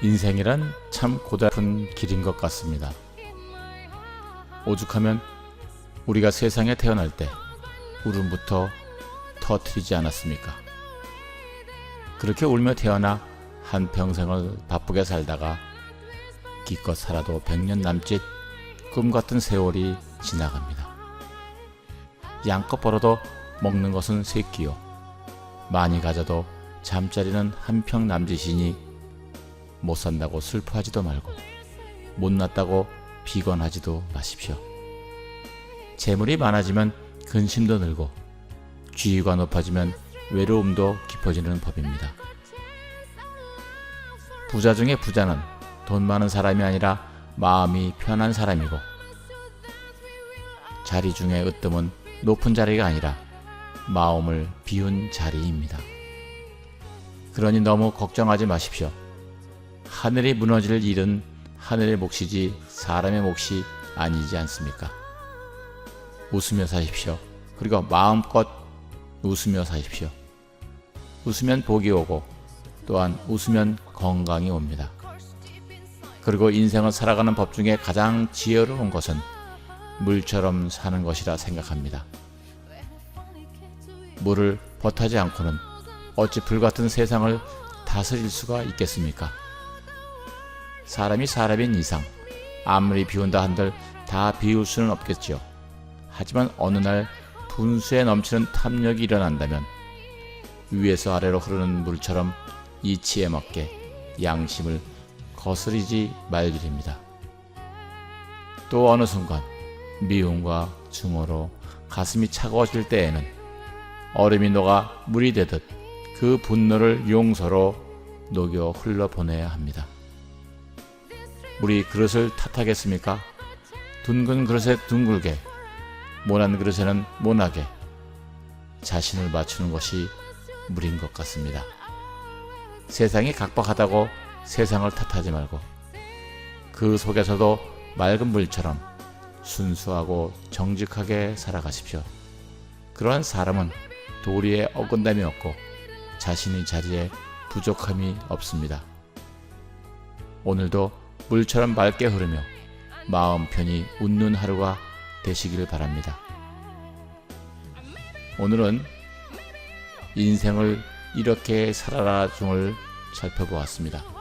인생이란 참 고달픈 길인 것 같습니다. 오죽하면 우리가 세상에 태어날 때 울음부터 터트리지 않았습니까? 그렇게 울며 태어나 한 평생을 바쁘게 살다가 기껏 살아도 백년 남짓 꿈 같은 세월이 지나갑니다. 양껏 벌어도 먹는 것은 세 끼요. 많이 가져도 잠자리는 한평 남짓이니 못 산다고 슬퍼하지도 말고 못 났다고 비관하지도 마십시오. 재물이 많아지면 근심도 늘고 지위가 높아지면 외로움도 깊어지는 법입니다. 부자 중에 부자는 돈 많은 사람이 아니라 마음이 편한 사람이고 자리 중에 으뜸은 높은 자리가 아니라 마음을 비운 자리입니다. 그러니 너무 걱정하지 마십시오. 하늘이 무너질 일은 하늘의 몫이지 사람의 몫이 아니지 않습니까? 웃으며 사십시오. 그리고 마음껏 웃으며 사십시오. 웃으면 복이 오고 또한 웃으면 건강이 옵니다. 그리고 인생을 살아가는 법 중에 가장 지혜로운 것은 물처럼 사는 것이라 생각합니다. 물을 벗하지 않고는 어찌 불같은 세상을 다스릴 수가 있겠습니까? 사람이 사람인 이상 아무리 비운다 한들 다 비울 수는 없겠지요. 하지만 어느 날 분수에 넘치는 탐욕이 일어난다면 위에서 아래로 흐르는 물처럼 이치에 맞게 양심을 거스리지 말기입니다. 또 어느 순간 미움과 증오로 가슴이 차가워질 때에는 얼음이 녹아 물이 되듯 그 분노를 용서로 녹여 흘러보내야 합니다. 물이 그릇을 탓하겠습니까? 둥근 그릇에 둥글게, 모난 그릇에는 모나게 자신을 맞추는 것이 물인 것 같습니다. 세상이 각박하다고 세상을 탓하지 말고 그 속에서도 맑은 물처럼 순수하고 정직하게 살아가십시오. 그러한 사람은 도리에 어긋남이 없고 자신의 자리에 부족함이 없습니다. 오늘도 물처럼 맑게 흐르며 마음 편히 웃는 하루가 되시길 바랍니다. 오늘은 인생을 이렇게 살아라 중을 살펴보았습니다.